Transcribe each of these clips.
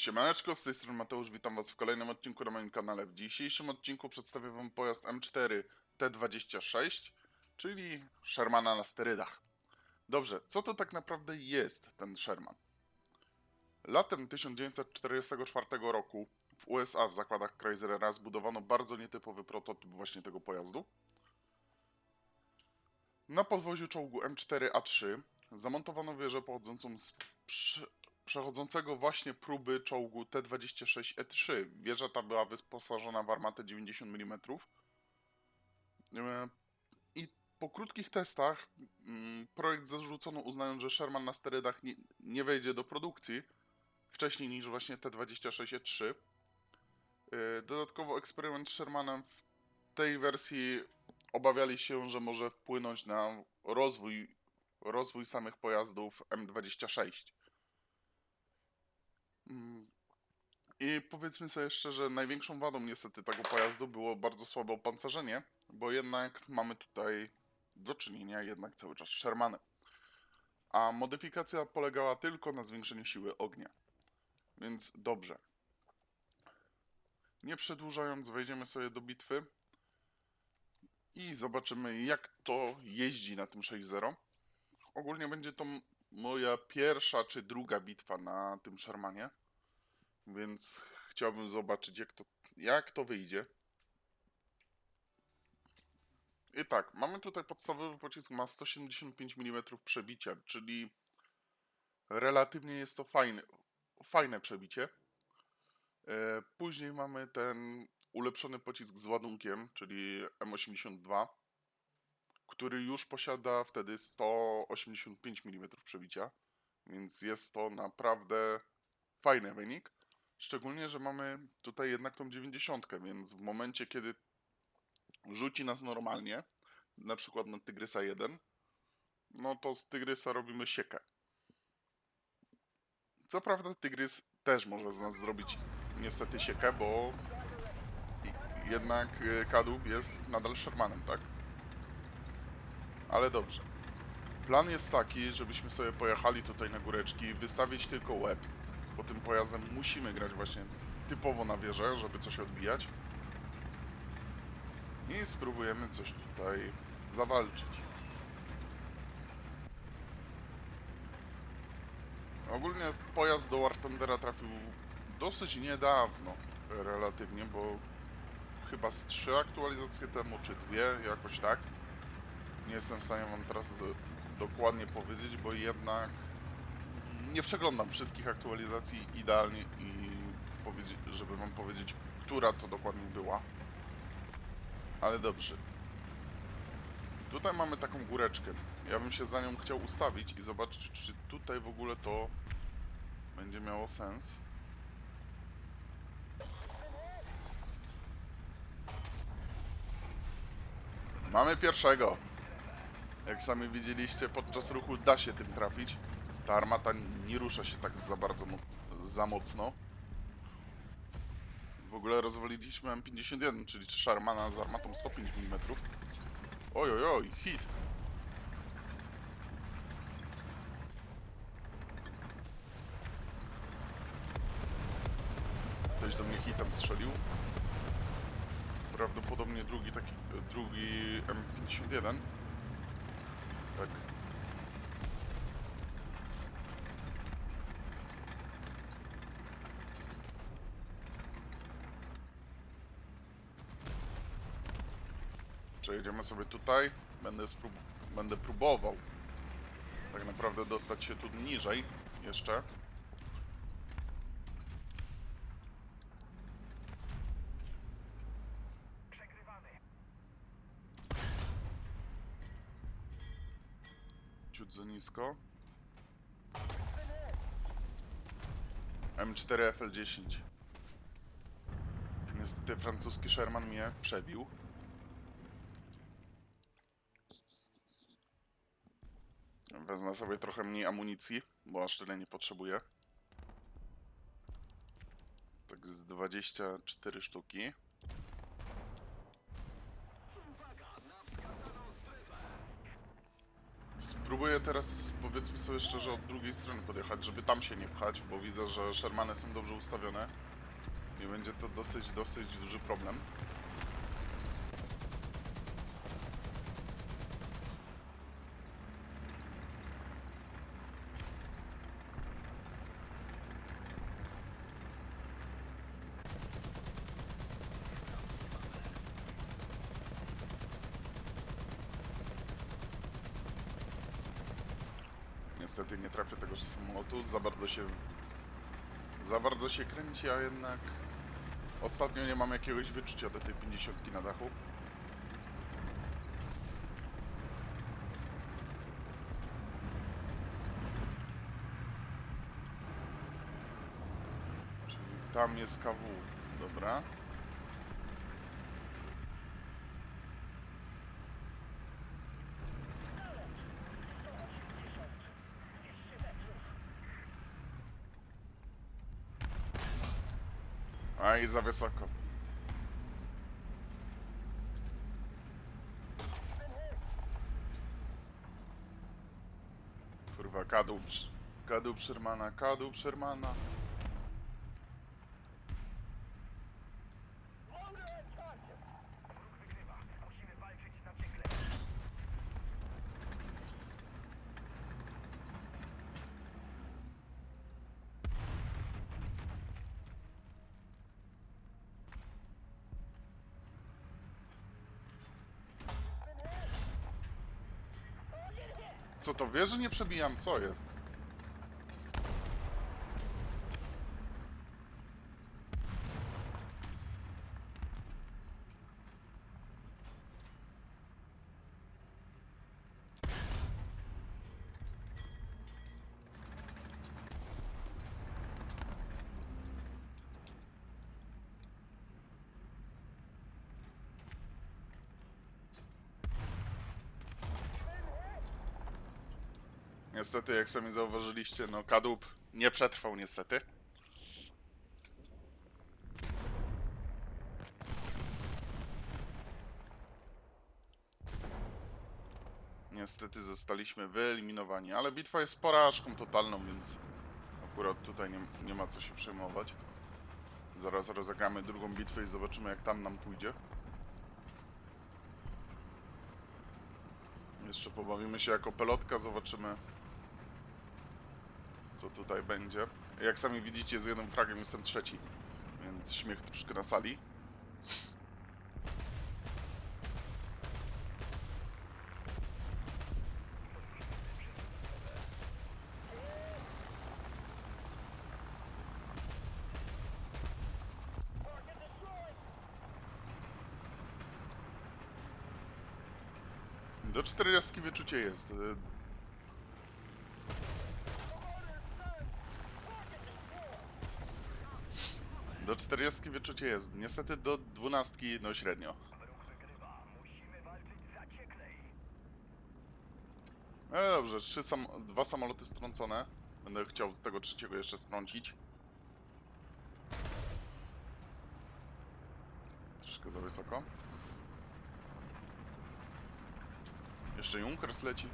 Siemaneczko, z tej strony Mateusz, witam was w kolejnym odcinku na moim kanale. W dzisiejszym odcinku przedstawię wam pojazd M4 T26, czyli Shermana na sterydach. Dobrze, co to tak naprawdę jest ten Sherman? Latem 1944 roku w USA w zakładach Chryslera zbudowano bardzo nietypowy prototyp właśnie tego pojazdu. Na podwoziu czołgu M4A3 zamontowano wieżę pochodzącą z przechodzącego właśnie próby czołgu T-26E3. Wieża ta była wyposażona w armatę 90 mm. E, I po krótkich testach mm, projekt zarzucono uznając, że Sherman na sterydach nie, nie wejdzie do produkcji wcześniej niż właśnie T-26E3. E, Dodatkowo eksperyment z Shermanem w tej wersji obawiali się, że może wpłynąć na rozwój, rozwój samych pojazdów M26. I powiedzmy sobie szczerze, największą wadą niestety tego pojazdu było bardzo słabe opancerzenie, bo jednak mamy tutaj do czynienia jednak cały czas z Shermanem. A modyfikacja polegała tylko na zwiększeniu siły ognia. Więc dobrze. Nie przedłużając, wejdziemy sobie do bitwy i zobaczymy jak to jeździ na tym 6.0. Ogólnie będzie to moja pierwsza czy druga bitwa na tym Shermanie. Więc chciałbym zobaczyć, jak to, jak to wyjdzie. I tak, mamy tutaj podstawowy pocisk, ma 175 mm przebicia, czyli relatywnie jest to fajne, fajne przebicie. E, Później mamy ten ulepszony pocisk z ładunkiem, czyli M82, który już posiada wtedy 185 mm przebicia, więc jest to naprawdę fajny wynik. Szczególnie, że mamy tutaj jednak tą 90, więc w momencie, kiedy rzuci nas normalnie, na przykład na Tygrysa 1, no to z Tygrysa robimy siekę. Co prawda Tygrys też może z nas zrobić niestety siekę, bo jednak y, kadłub jest nadal Shermanem, tak? Ale dobrze. Plan jest taki, żebyśmy sobie pojechali tutaj na góreczki, wystawić tylko łeb, bo tym pojazdem musimy grać właśnie typowo na wieżę, żeby coś odbijać. I spróbujemy coś tutaj zawalczyć. Ogólnie pojazd do War Thundera trafił dosyć niedawno, relatywnie, bo chyba z trzy aktualizacje temu, czy dwie, jakoś tak. Nie jestem w stanie wam teraz dokładnie powiedzieć, bo jednak nie przeglądam wszystkich aktualizacji idealnie i żeby wam powiedzieć, która to dokładnie była. Ale dobrze. Tutaj mamy taką góreczkę. Ja bym się za nią chciał ustawić i zobaczyć, czy tutaj w ogóle to będzie miało sens. Mamy pierwszego. Jak sami widzieliście, podczas ruchu da się tym trafić. Ta armata nie rusza się tak za bardzo, za mocno. W ogóle rozwaliliśmy M51, czyli Sharmana z armatą 105 mm. Oj, oj, oj, hit. Ktoś do mnie hitem strzelił. Prawdopodobnie drugi taki, drugi M51. Tak. Przejedziemy sobie tutaj. Będę, sprób będę próbował tak naprawdę dostać się tu niżej jeszcze. Ciut za nisko. M4 FL10. Niestety francuski Sherman mnie przebił. Wezmę sobie trochę mniej amunicji, bo aż tyle nie potrzebuję. Tak z 24 sztuki. Spróbuję próbuję teraz, powiedzmy sobie szczerze, od drugiej strony podjechać, żeby tam się nie pchać, bo widzę, że Shermany są dobrze ustawione. I będzie to dosyć, dosyć duży problem. Niestety nie trafię tego samolotu, za bardzo się... Za bardzo się kręci, a jednak... Ostatnio nie mam jakiegoś wyczucia do tej 50 na dachu. Czyli tam jest KW, dobra. Aj, za wysoko. Kurwa, kadłub, kadłub Shermana, kadłub Shermana. Co to, wiesz, że nie przebijam? Co jest? Niestety, jak sami zauważyliście, no kadłub nie przetrwał niestety. Niestety zostaliśmy wyeliminowani, ale bitwa jest porażką totalną, więc akurat tutaj nie, nie ma co się przejmować. Zaraz rozegramy drugą bitwę i zobaczymy jak tam nam pójdzie. Jeszcze pobawimy się jako pelotka, zobaczymy co tutaj będzie. Jak sami widzicie, z jednym fragiem jestem trzeci, więc śmiech troszkę na sali. Do 40 wyczucie jest. 40 wyczucie jest. Niestety do 12 no średnio. No dobrze, trzy sam dwa samoloty strącone. Będę chciał tego trzeciego jeszcze strącić. Troszkę za wysoko. Jeszcze Junkers leci.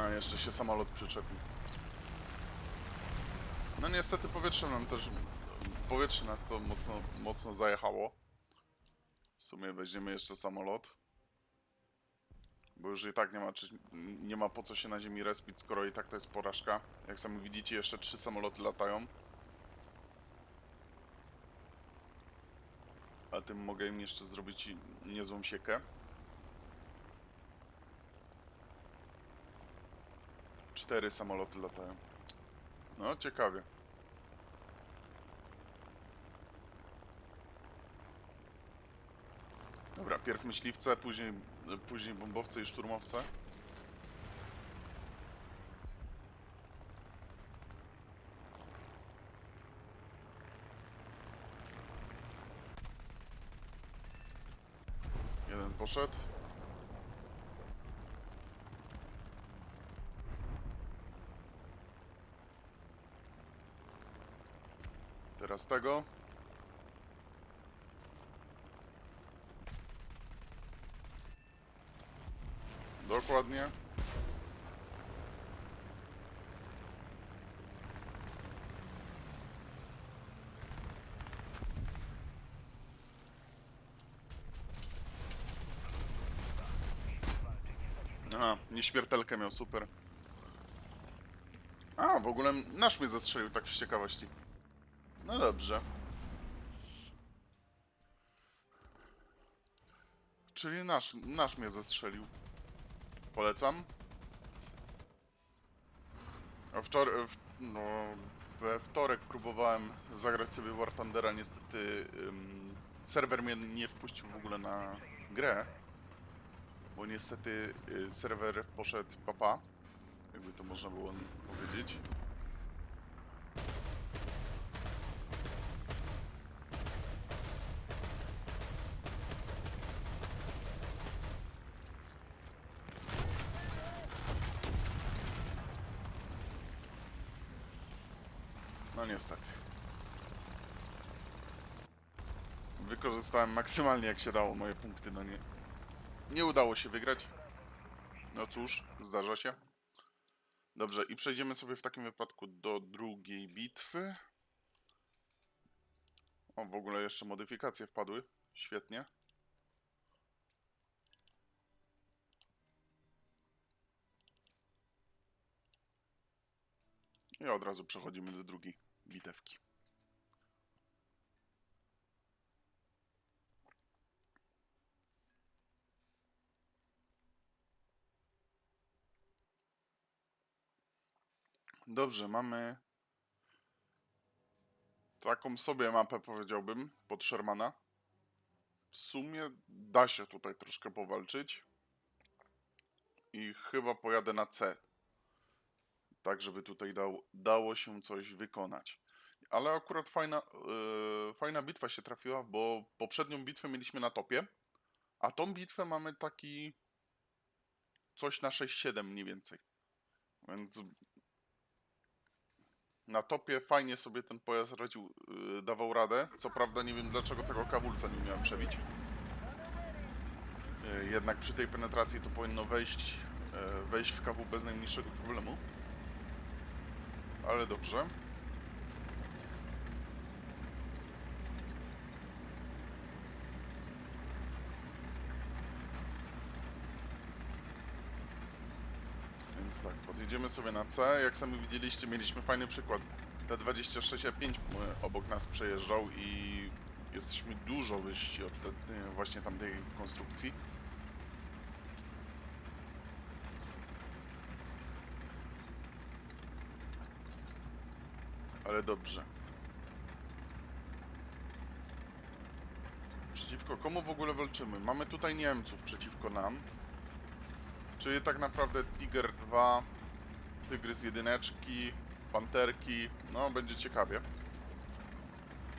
A, jeszcze się samolot przyczepił. No niestety powietrze nam też... Powietrze nas to mocno, mocno zajechało. W sumie weźmiemy jeszcze samolot. Bo już i tak nie ma, nie ma po co się na ziemi respić, skoro i tak to jest porażka. Jak sami widzicie, jeszcze trzy samoloty latają. A tym mogę im jeszcze zrobić niezłą siekę. Cztery samoloty latają. No, ciekawie. Dobra, pierw myśliwce, później, później bombowce i szturmowce. Jeden poszedł. Teraz tego. Dokładnie. Aha, nieśmiertelkę miał, super. A, w ogóle nasz mnie zastrzelił, tak z ciekawości. No dobrze. Czyli nasz, nasz mnie zastrzelił. Polecam. Wczoraj, no, we wtorek próbowałem zagrać sobie War Thundera, niestety ym, serwer mnie nie wpuścił w ogóle na grę. Bo niestety y, serwer poszedł papa, jakby to można było powiedzieć. No niestety. Wykorzystałem maksymalnie jak się dało moje punkty, no nie. Nie udało się wygrać. No cóż, zdarza się. Dobrze, i przejdziemy sobie w takim wypadku do drugiej bitwy. O, w ogóle jeszcze modyfikacje wpadły. Świetnie. I od razu przechodzimy do drugiej bitewki. Dobrze, mamy taką sobie mapę, powiedziałbym, pod Shermana. W sumie da się tutaj troszkę powalczyć. I chyba pojadę na C. Tak, żeby tutaj dał, dało się coś wykonać. Ale akurat fajna, yy, fajna bitwa się trafiła, bo poprzednią bitwę mieliśmy na topie, a tą bitwę mamy taki coś na 6-7 mniej więcej. Więc na topie fajnie sobie ten pojazd radził, yy, dawał radę. Co prawda nie wiem dlaczego tego kawulca nie miałem przebić. Yy, jednak przy tej penetracji to powinno wejść, yy, wejść w kawu bez najmniejszego problemu. Ale dobrze. Tak, podjedziemy sobie na C. Jak sami widzieliście, mieliśmy fajny przykład. T26A5 obok nas przejeżdżał i jesteśmy dużo wyżsi od te, e, właśnie tamtej konstrukcji. Ale dobrze. Przeciwko komu w ogóle walczymy? Mamy tutaj Niemców przeciwko nam. Czyli tak naprawdę Tiger 2, Tygrys jedyneczki, Panterki, no będzie ciekawie.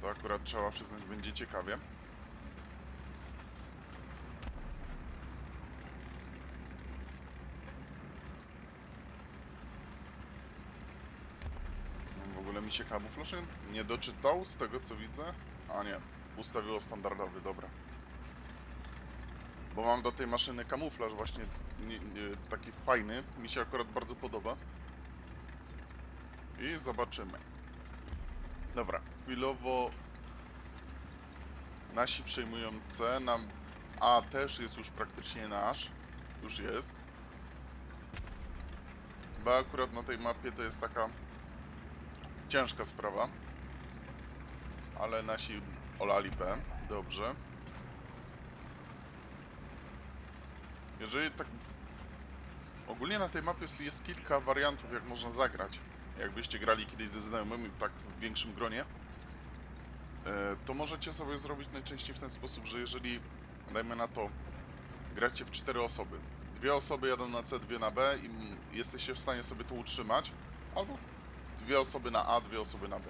To akurat trzeba przyznać, będzie ciekawie. W ogóle mi się kamuflaż nie doczytał z tego co widzę. A nie, ustawiło standardowy, dobra. Bo mam do tej maszyny kamuflaż właśnie nie, nie, taki fajny, mi się akurat bardzo podoba. I zobaczymy. Dobra, chwilowo nasi przejmują C, nam A też jest już praktycznie nasz. Już jest. Bo akurat na tej mapie to jest taka ciężka sprawa. Ale nasi olali B. Dobrze. Jeżeli tak... Ogólnie na tej mapie jest, kilka wariantów, jak można zagrać. Jakbyście grali kiedyś ze znajomymi, tak w większym gronie, e, to możecie sobie zrobić najczęściej w ten sposób, że jeżeli, dajmy na to, gracie w cztery osoby, dwie osoby jadą na C, dwie na B i jesteście w stanie sobie to utrzymać, albo dwie osoby na A, dwie osoby na B.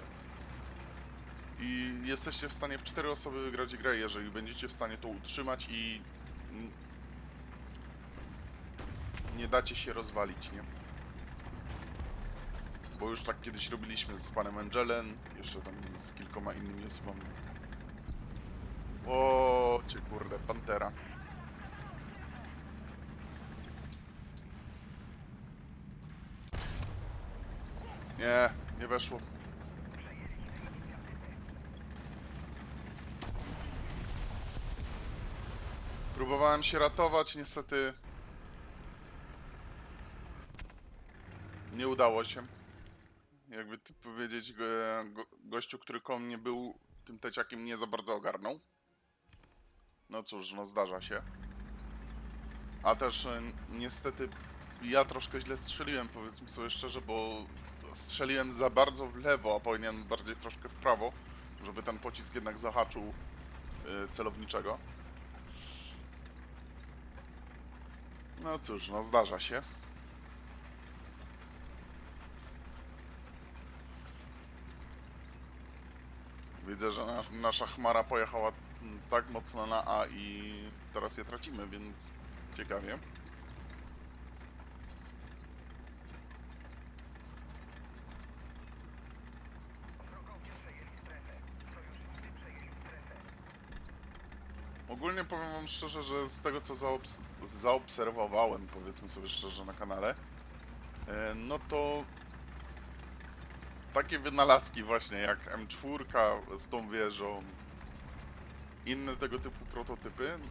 I jesteście w stanie w cztery osoby wygrać grę, jeżeli będziecie w stanie to utrzymać i nie dacie się rozwalić, nie? Bo już tak kiedyś robiliśmy z panem Angelem, jeszcze tam z kilkoma innymi osobami. O, cię kurde, pantera. Nie, nie weszło. Próbowałem się ratować, niestety nie udało się. Jakby ty powiedzieć, go, go, gościu, który koło mnie był, tym teciakiem nie za bardzo ogarnął. No cóż, no zdarza się. A też e, niestety ja troszkę źle strzeliłem, powiedzmy sobie szczerze, bo strzeliłem za bardzo w lewo, a powinienem bardziej troszkę w prawo, żeby ten pocisk jednak zahaczył y, celowniczego. No cóż, no zdarza się. Widzę, że nas, nasza chmara pojechała mm, tak mocno na A i teraz je tracimy, więc ciekawie. Ogólnie powiem wam szczerze, że z tego co zaobs zaobserwowałem, powiedzmy sobie szczerze na kanale, e, no to takie wynalazki właśnie jak M4 z tą wieżą, inne tego typu prototypy, no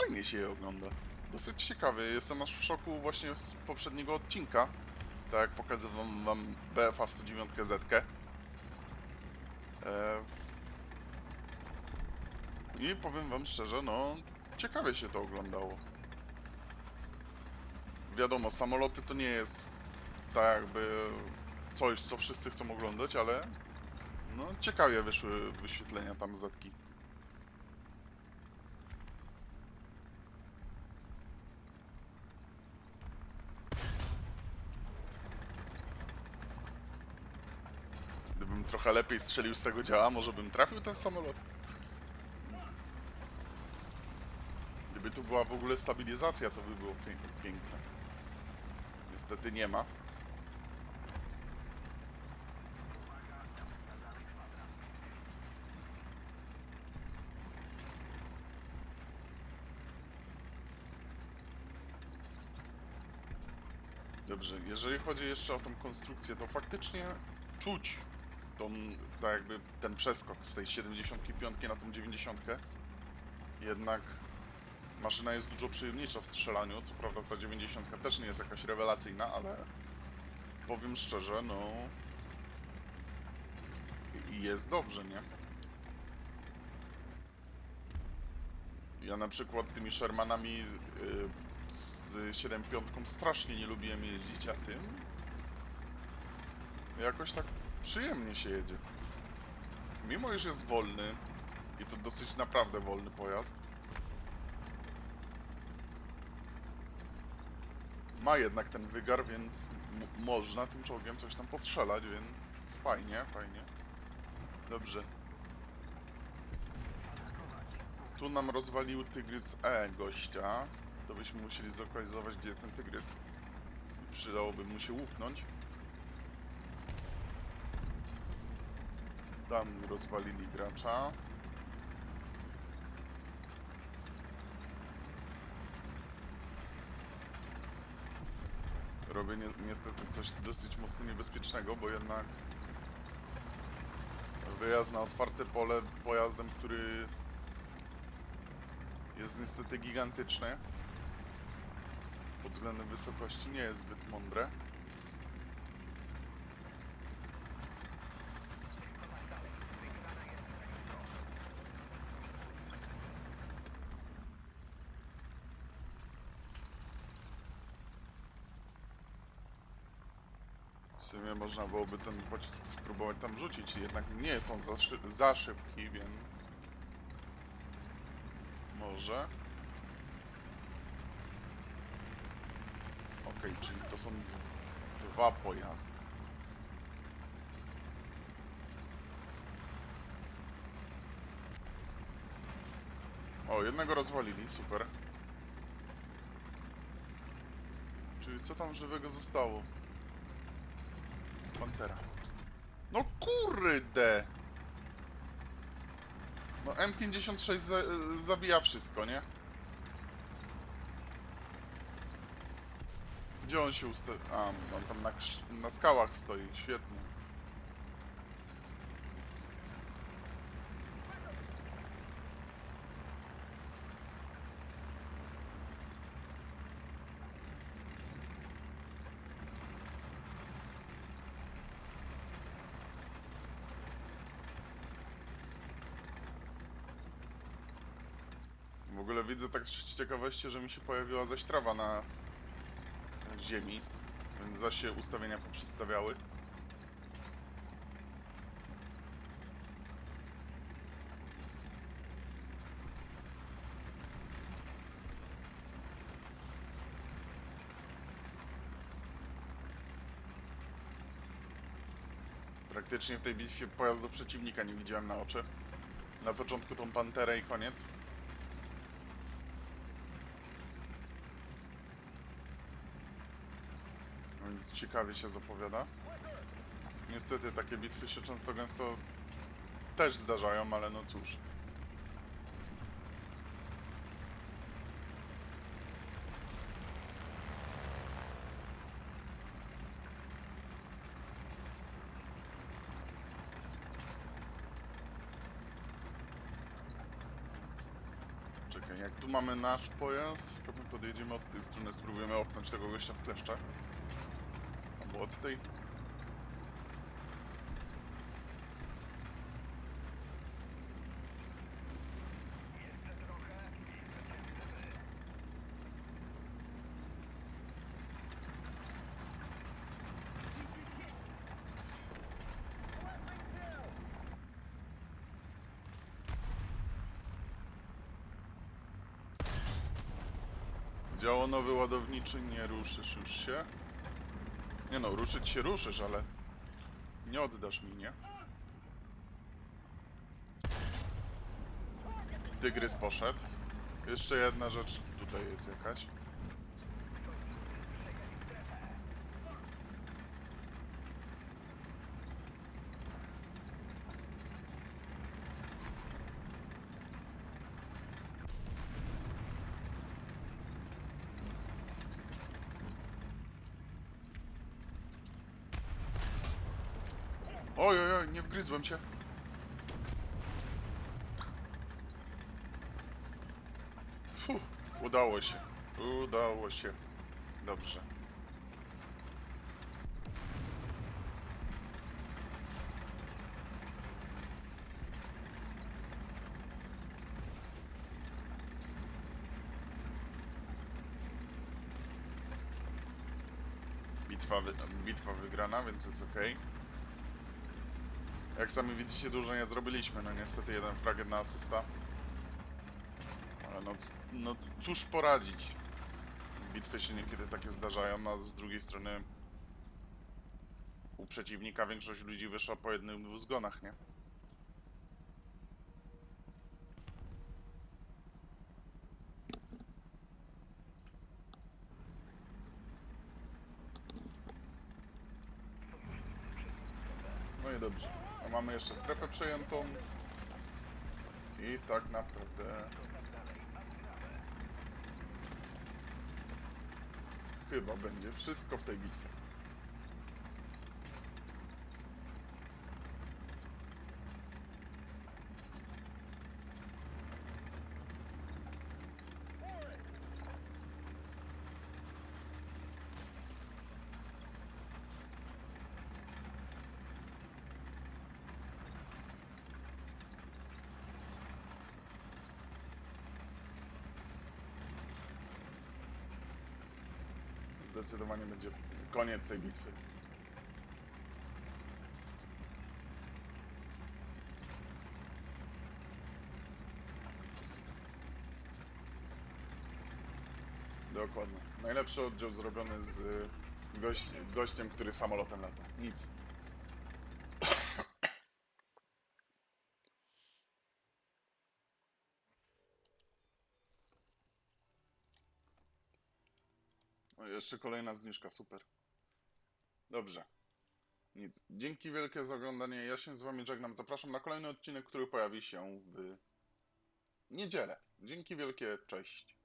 fajnie się je ogląda. Dosyć ciekawie, jestem aż w szoku właśnie z poprzedniego odcinka, tak jak pokazywałem wam BFA 109 Z. E, I powiem wam szczerze, no ciekawie się to oglądało. Wiadomo, samoloty to nie jest tak jakby coś, co wszyscy chcą oglądać, ale no ciekawie wyszły wyświetlenia tam zetki. Gdybym trochę lepiej strzelił z tego działa, może bym trafił ten samolot. Gdyby tu była w ogóle stabilizacja, to by było pię- piękne. Niestety nie ma. Dobrze, jeżeli chodzi jeszcze o tą konstrukcję, to faktycznie czuć tą, tak jakby ten przeskok z tej 75 na tą 90. Jednak maszyna jest dużo przyjemniejsza w strzelaniu. Co prawda ta 90 też nie jest jakaś rewelacyjna, ale powiem szczerze, no jest dobrze, nie? Ja na przykład tymi Shermanami y, z 7.5 strasznie nie lubiłem jeździć, a tym jakoś tak przyjemnie się jedzie. Mimo iż jest wolny i to dosyć naprawdę wolny pojazd, ma jednak ten wygar, więc można tym czołgiem coś tam postrzelać, więc fajnie, fajnie. Dobrze. Tu nam rozwalił tygrys E gościa. To byśmy musieli zlokalizować, gdzie jest ten tygrys. Przydałoby mu się łupnąć. Tam rozwalili gracza. Robię ni niestety coś dosyć mocno niebezpiecznego, bo jednak wyjazd na otwarte pole pojazdem, który jest niestety gigantyczny. Względem wysokości nie jest zbyt mądre. W sumie można byłoby ten pocisk spróbować tam rzucić, jednak nie są za, szy- za szybki, więc... Może. Okej, czyli to są dwa pojazdy. O, jednego rozwalili, super. Czyli co tam żywego zostało? Pantera. No kurde! No M56 za, zabija wszystko, nie? Gdzie on się ustawił? A, on tam na, na skałach stoi, świetnie. W ogóle widzę tak z ciekawości, że mi się pojawiła zaś trawa na ziemi, więc zaś się ustawienia poprzestawiały. Praktycznie w tej bitwie pojazdu przeciwnika nie widziałem na oczy. Na początku tą panterę i koniec. No Ciekawie się zapowiada. Niestety takie bitwy się często gęsto też zdarzają, ale no cóż. Czekaj, jak tu mamy nasz pojazd, to my podjedziemy od tej strony, spróbujemy opchnąć tego gościa w kleszczach. Tej. Działo nowy ładowniczy, nie ruszysz już się. Nie no, ruszyć się ruszysz, ale nie oddasz mi, nie? Tygrys poszedł. Jeszcze jedna rzecz tutaj jest jakaś. Oj, oj, cię. Fuh, udało się. Udało się. Dobrze. Bitwa, wy, bitwa wygrana, więc jest ok. Jak sami widzicie, dużo nie zrobiliśmy. No niestety jeden fragment na asysta. Ale no, no cóż poradzić. Bitwy się niekiedy takie zdarzają, no a z drugiej strony u przeciwnika większość ludzi wyszła po jednym, dwóch zgonach, nie? No i dobrze. Mamy jeszcze strefę przejętą. I tak naprawdę... Chyba będzie wszystko w tej bitwie. Zdecydowanie będzie koniec tej bitwy. Dokładnie. Najlepszy oddział zrobiony z gościem, który samolotem lata. Nic. O, jeszcze kolejna zniżka, super. Dobrze. Nic. Dzięki wielkie za oglądanie. Ja się z wami żegnam. Zapraszam na kolejny odcinek, który pojawi się w niedzielę. Dzięki wielkie. Cześć.